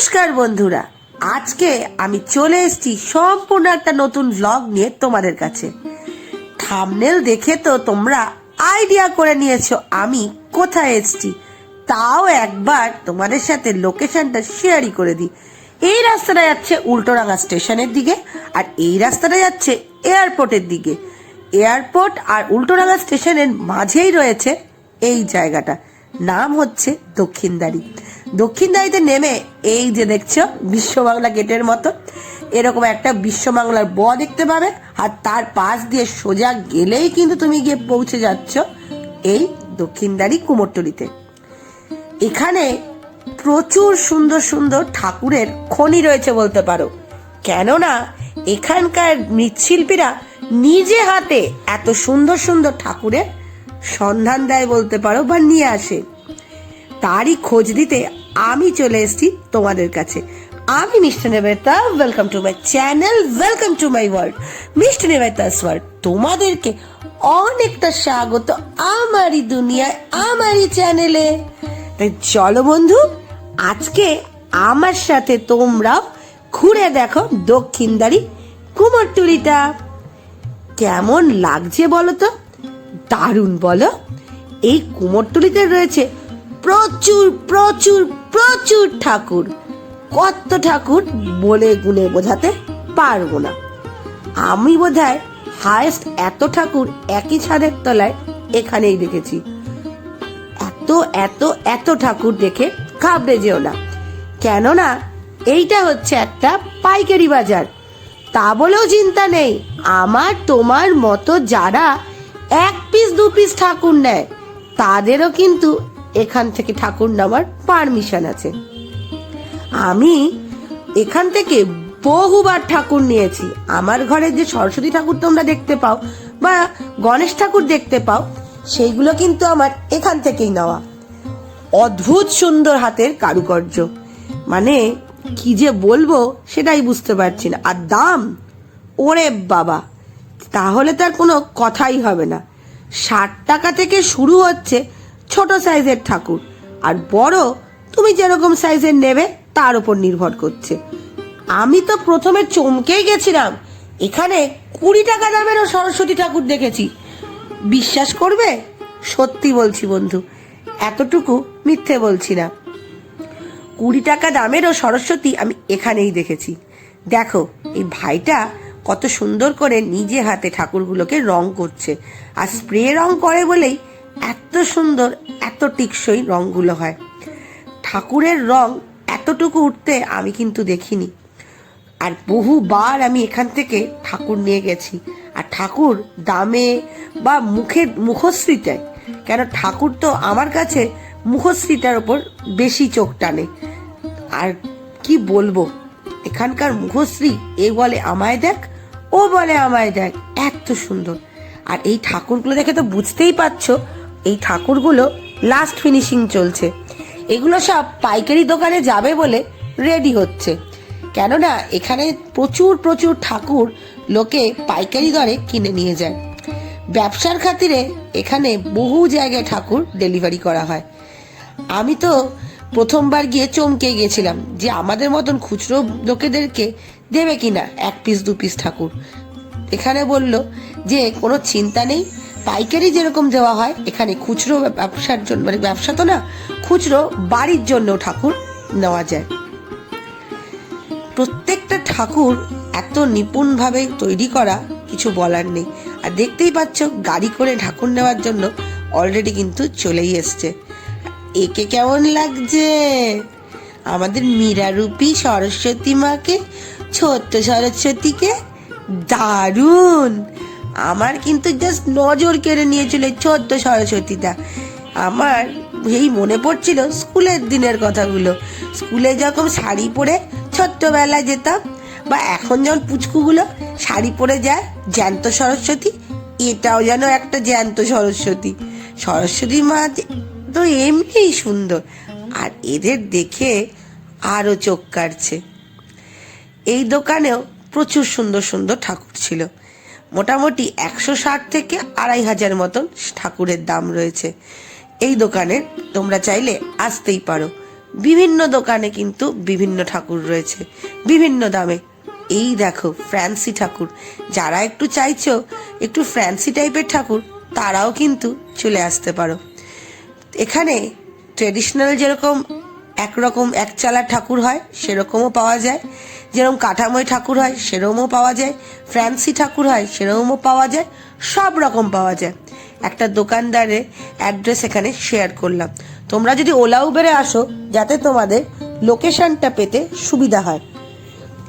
নমস্কার বন্ধুরা। আজকে আমি চলে এসেছি সম্পূর্ণ একটা নতুন ব্লগ নিয়ে তোমাদের কাছে। থামনেল দেখে তো তোমরা আইডিয়া করে নিয়েছো আমি কোথায় এসেছি। তাও একবার তোমাদের সাথে লোকেশনটা শেয়ারই করে দিই। এই রাস্তাটা যাচ্ছে উল্টোডাঙ্গা স্টেশনের দিকে আর এই রাস্তাটা যাচ্ছে এয়ারপোর্টের দিকে। এয়ারপোর্ট আর উল্টোডাঙ্গা স্টেশনের মাঝেই রয়েছে এই জায়গাটা। নাম হচ্ছে দক্ষিণদারি দক্ষিণদারিতে নেমে এই যে দেখছ বিশ্ববাংলা গেটের মতো, এরকম একটা বিশ্ববাংলার ব দেখতে পাবে, আর তার পাশ দিয়ে সোজা গেলেই কিন্তু তুমি গিয়ে পৌঁছে যাচ্ছ এই দক্ষিণদারি কুমোরটুলিতে। এখানে প্রচুর সুন্দর সুন্দর ঠাকুরের খনি রয়েছে বলতে পারো। কেননা এখানকার মৃৎশিল্পীরা নিজে হাতে এত সুন্দর সুন্দর ঠাকুরের সন্ধান দেয় বলতে পারো বা নিয়ে আসে। তারই খোঁজ দিতে আমি চলে এসেছি তোমাদের কাছে। আমি Mishti Nebeta welcome to my channel welcome to my world Mishti Nebeta's world তোমাদেরকে অনেকটা স্বাগত আমারই দুনিয়ায়, আমারই চ্যানেলে তাই চলো বন্ধু, আজকে আমার সাথে তোমরা ঘুরে দেখো দক্ষিণদারি কুমোরটুলিটা। কেমন লাগছে বলো তো? দারুণ বলো। এই কুমোরটুলিতে রয়েছে প্রচুর প্রচুর প্রচুর ঠাকুর। কত ঠাকুর বলে গুনে বোঝাতে পারব না। আমি বোধহয় হায়েস্ট এত ঠাকুর একই ছাদের তলায় এখানেই দেখেছি। এত এত এত ঠাকুর দেখে ঘাবড়ে যেও না। কেননা এইটা হচ্ছে একটা পাইকারি বাজার। তা বলেও চিন্তা নেই। আমার, তোমার মতো যারা এক পিস দু পিস ঠাকুর নেয়, তাদেরও কিন্তু এখান থেকে ঠাকুর নেওয়ার পারমিশন আছে। আমি এখান থেকে বহুবার ঠাকুর নিয়েছি। আমার ঘরে যে সরস্বতী ঠাকুর তোমরা দেখতে পাও বা গণেশ ঠাকুর দেখতে পাও, সেইগুলো কিন্তু আমার এখান থেকেই নেওয়া। অদ্ভুত সুন্দর হাতের কারুকার্য। মানে কি যে বলব সেটাই বুঝতে পারছি না। আর দাম? ওরে বাবা! তাহলে তার কোনো কথাই হবে না। ষাট টাকা থেকে শুরু হচ্ছে ছোট সাইজের ঠাকুর। আর বড়, তুমি যেরকম সাইজের নেবে, তার উপর নির্ভর করছে। আমি তো প্রথমে চমকেই গেছিলাম। এখানে কুড়ি টাকা দামেরও সরস্বতী ঠাকুর দেখেছি। বিশ্বাস করবে? সত্যি বলছি বন্ধু, এতটুকু মিথ্যে বলছি না। কুড়ি টাকা দামেরও সরস্বতী আমি এখানেই দেখেছি। দেখো, এই ভাইটা কত সুন্দর করে নিজে হাতে ঠাকুরগুলোকে রং করছে। আর স্প্রে রং করে বলেই এত সুন্দর, এত টিকসই রংগুলো হয়। ঠাকুরের রং এতটুকু উঠতে আমি কিন্তু দেখিনি। আর বহুবার আমি এখান থেকে ঠাকুর নিয়ে গেছি। আর ঠাকুর দামে বা মুখে মুখশ্রীটায় কেন ঠাকুর তো আমার কাছে মুখশ্রীটার ওপর বেশি চোখ টানে। আর কি বলব, এখানকার মুখশ্রী এ বলে আমায় দেখ, ও বলে আমায় দেখ, এত সুন্দর। আর এই ঠাকুরগুলো দেখে তো বুঝতেই পারছ এই ঠাকুরগুলো লাস্ট ফিনিশিং চলছে। এগুলো সব পাইকারি দোকানে যাবে বলে রেডি হচ্ছে। কেননা এখানে প্রচুর প্রচুর ঠাকুর লোকে পাইকারি দরে কিনে নিয়ে যায়। ব্যবসার খাতিরে এখানে বহু জায়গায় ঠাকুর ডেলিভারি করা হয়। আমি তো প্রথমবার গিয়ে চমকে গেছিলাম যে আমাদের মতন খুচরো লোকেদেরকে দেবে কিনা এক পিস দু পিস ঠাকুর। এখানে বলল যে কোনো চিন্তা নেই পাইকারি যেরকম দেওয়া হয়, এখানে খুচরো ব্যবসার জন্য মানে ব্যবসা তো না, খুচরো বাড়ির জন্য ঠাকুর নেওয়া যায়। প্রত্যেকটা ঠাকুর এত নিপুণভাবে তৈরি করা কিছু বলার নেই। আর দেখতেই পাচ্ছ, গাড়ি করে ঠাকুর নেওয়ার জন্য অলরেডি কিন্তু চলেই এসছে। একে কেমন লাগছে? আমাদের মীরারূপী সরস্বতী মাকে, ছোট্ট সরস্বতীকে দারুণ আমার কিন্তু জাস্ট নজর কেড়ে নিয়েছিল ছোট্ট সরস্বতীটা। আমার এই মনে পড়ছিল স্কুলের দিনের কথাগুলো। স্কুলে যখন শাড়ি পরে ছোট্টবেলায় যেতাম, বা এখন যেমন পুচকুগুলো শাড়ি পরে যায়, জ্যান্ত সরস্বতী, এটাও যেন একটা জ্যান্ত সরস্বতী। সরস্বতী মা তো এমনিই সুন্দর, আর এদের দেখে আরও চোখ কাটছে এই দোকানেও প্রচুর সুন্দর সুন্দর ঠাকুর ছিল। মোটামুটি একশো ষাট থেকে আড়াই হাজার মতন ঠাকুরের দাম রয়েছে। এই দোকানে তোমরা চাইলে আসতেই পারো। বিভিন্ন দোকানে কিন্তু বিভিন্ন ঠাকুর রয়েছে। বিভিন্ন দামে। এই দেখো, ফ্যান্সি ঠাকুর। যারা একটু চাইছো, একটু ফ্যান্সি টাইপের ঠাকুর, তারাও কিন্তু চলে আসতে পারো। এখানে ট্রেডিশনাল যেরকম একরকম এক একচালা ঠাকুর হয়, সেরকমও পাওয়া যায়। যেরকম কাঠামোয় ঠাকুর হয়, সেরকমও পাওয়া যায়। ফ্যান্সি ঠাকুর হয়, সেরকমও পাওয়া যায়। সব রকম পাওয়া যায়। একটা দোকানদারের অ্যাড্রেস এখানে শেয়ার করলাম। তোমরা যদি ওলা উবেরে আসো, যাতে তোমাদের লোকেশানটা পেতে সুবিধা হয়।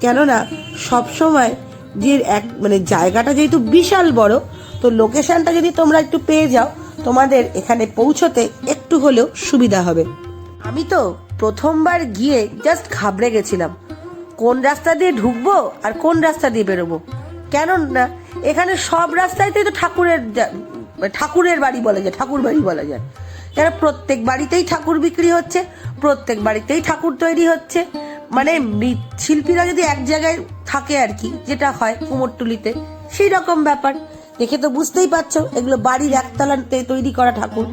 কেননা সব সময় যে এক মানে জায়গাটা যেহেতু বিশাল বড়, তো লোকেশানটা যদি তোমরা একটু পেয়ে যাও, তোমাদের এখানে পৌঁছতে একটু হলেও সুবিধা হবে। আমি তো প্রথমবার গিয়ে জাস্ট ঘাবড়ে গেছিলাম। কোন রাস্তা দিয়ে ঢুকবো আর কোন রাস্তা দিয়ে বেরোবো? কেন না এখানে সব রাস্তাতেই তো ঠাকুরের ঠাকুরের বাড়ি বলা যায়, ঠাকুর বাড়ি বলা যায়। কেন, প্রত্যেক বাড়িতেই ঠাকুর বিক্রি হচ্ছে, প্রত্যেক বাড়িতেই ঠাকুর তৈরি হচ্ছে। মানে মৃৎ- শিল্পীরা যদি এক জায়গায় থাকে আর কি, যেটা হয় কুমোরটুলিতে, সেই রকম ব্যাপার। দেখে তো বুঝতেই পারছ, এগুলো বাড়ির একতলাতে তৈরি করা ঠাকুর।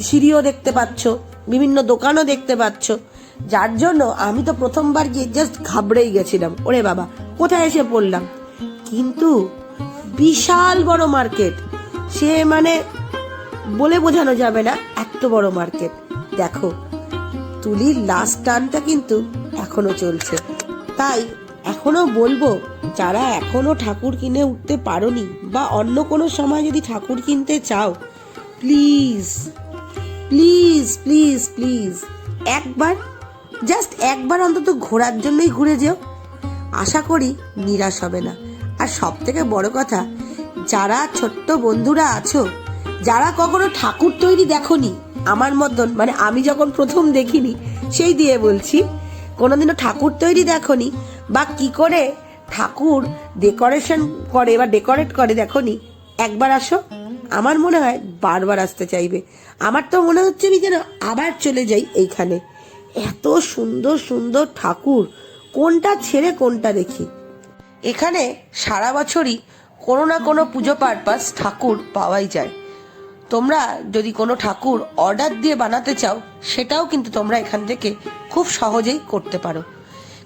সিঁড়িও দেখতে পাচ্ছ। বিভিন্ন দোকানও দেখতে পাচ্ছ। যার জন্য আমি তো প্রথমবার গিয়ে জাস্ট ঘাবড়েই গেছিলাম। ওরে বাবা, কোথায় এসে পড়লাম? কিন্তু বিশাল বড় মার্কেট। সে মানে বলে বোঝানো যাবে না, এত বড় মার্কেট। দেখো, তুলির লাস্ট টানটা কিন্তু এখনও চলছে। তাই এখনও বলব, যারা এখনও ঠাকুর কিনে উঠতে পারোনি বা অন্য কোনো সময় যদি ঠাকুর কিনতে চাও প্লিজ প্লিজ প্লিজ প্লিজ একবার জাস্ট একবার অন্তত ঘোরার জন্যই ঘুরে যেও। আশা করি নিরাশ হবে না। আর সব থেকে বড় কথা, যারা ছোট্ট বন্ধুরা আছো, যারা কখনো ঠাকুর তৈরি দেখনি, আমার মতন মানে আমি যখন প্রথম দেখিনি, সেই দিয়ে বলছি, কোনোদিনও ঠাকুর তৈরি দেখনি, বা কি করে ঠাকুর ডেকোরেশন করে বা ডেকোরেট করে দেখনি, একবার আসো। আমার মনে হয় বারবার আসতে চাইবে। আমার তো মনে হচ্ছে আমি যেন আবার চলে যাই এইখানে। এত সুন্দর সুন্দর ঠাকুর। কোনটা ছেড়ে কোনটা দেখি। এখানে সারা বছরই কোনো না কোনো পুজো পারপাস ঠাকুর পাওয়াই যায়। তোমরা যদি কোনো ঠাকুর অর্ডার দিয়ে বানাতে চাও, সেটাও কিন্তু তোমরা এখান থেকে খুব সহজেই করতে পারো।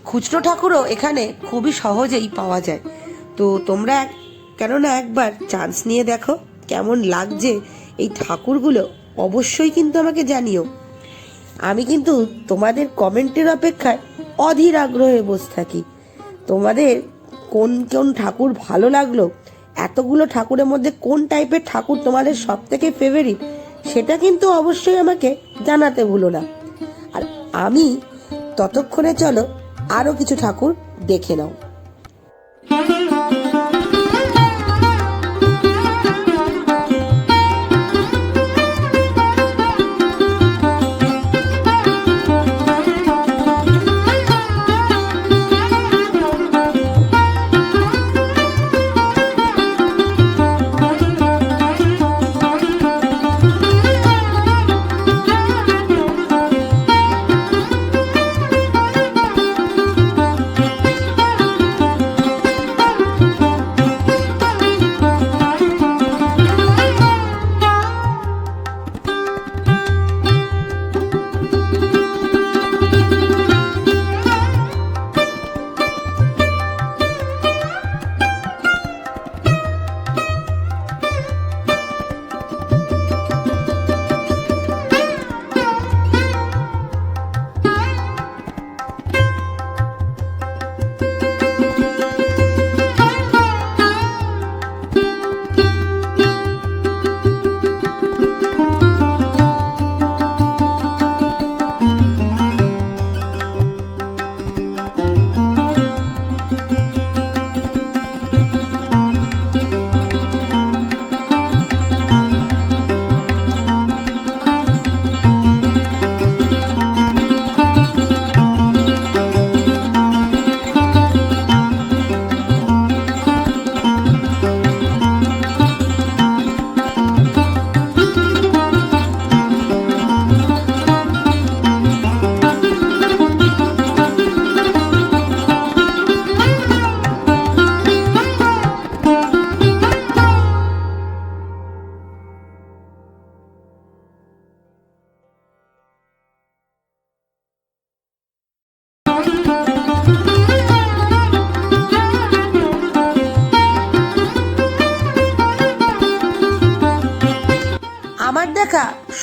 খুচরো ঠাকুরও এখানে খুবই সহজেই পাওয়া যায়। তো তোমরা কেননা একবার চান্স নিয়ে দেখো। কেমন লাগছে এই ঠাকুরগুলো অবশ্যই কিন্তু আমাকে জানিও। আমি কিন্তু তোমাদের কমেন্টের অপেক্ষায় অধীর আগ্রহে বসে থাকি। তোমাদের কোন কোন ঠাকুর ভালো লাগল? এতগুলো ঠাকুরের মধ্যে কোন টাইপের ঠাকুর তোমাদের সব থেকে ফেভারিট সেটা কিন্তু অবশ্যই আমাকে জানাতে ভুলো না। আর আমি ততক্ষণে চলো আরও কিছু ঠাকুর দেখে নাও।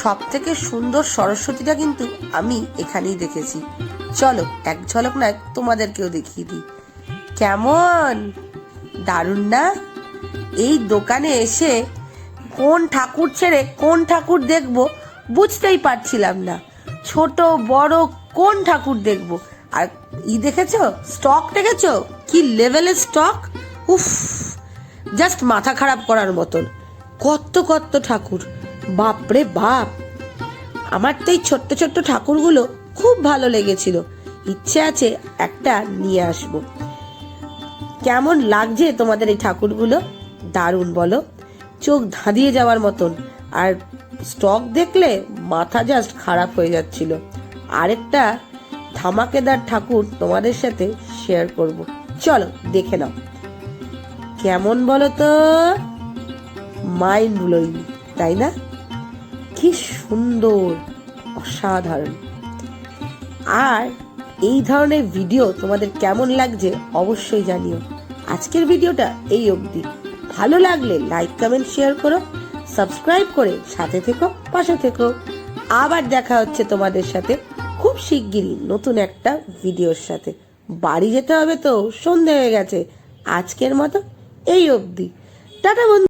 সব থেকে সুন্দর সরস্বতীটা কিন্তু আমি এখানেই দেখেছি। চলো, এক ঝলক নয় তোমাদেরকেও দেখিয়ে দিই। কেমন? দারুণ না? এই দোকানে এসে কোন ঠাকুর ছেড়ে কোন ঠাকুর দেখব বুঝতেই পারছিলাম না। ছোট, বড়, কোন ঠাকুর দেখব? আর ই দেখেছ? স্টক দেখেছ? কি লেভেলের স্টক? উফ, জাস্ট মাথা খারাপ করার মতন। কত কত ঠাকুর। বাপরে বাপ। আমার তো এই ছোট্ট ছোট্ট ঠাকুরগুলো খুব ভালো লেগেছিল। ইচ্ছে আছে একটা নিয়ে আসব। কেমন লাগছে তোমাদের এই ঠাকুরগুলো? দারুণ বলো। চোখ ধাঁধিয়ে যাওয়ার মতন। আর স্টক দেখলে মাথা জাস্ট খারাপ হয়ে যাচ্ছিল। আরেকটা ধামাকেদার ঠাকুর তোমাদের সাথে শেয়ার করব। চলো, দেখে নাও। কেমন বলো তো? মাইন্ড ব্লোয়িং তাই না? কি সুন্দর, অসাধারণ। আর এই ধরনের ভিডিও তোমাদের কেমন লাগছে অবশ্যই জানিও। আজকের ভিডিওটা এই অবধি। ভালো লাগলে লাইক, কমেন্ট, শেয়ার করো, সাবস্ক্রাইব করে সাথে থেকো, পাশে থেকো। আবার দেখা হচ্ছে তোমাদের সাথে খুব শিগগিরই নতুন একটা ভিডিওর সাথে। বাড়ি যেতে হবে তো, সন্ধে হয়ে গেছে। আজকের মতো এই অবধি। টাটা বন্ধু।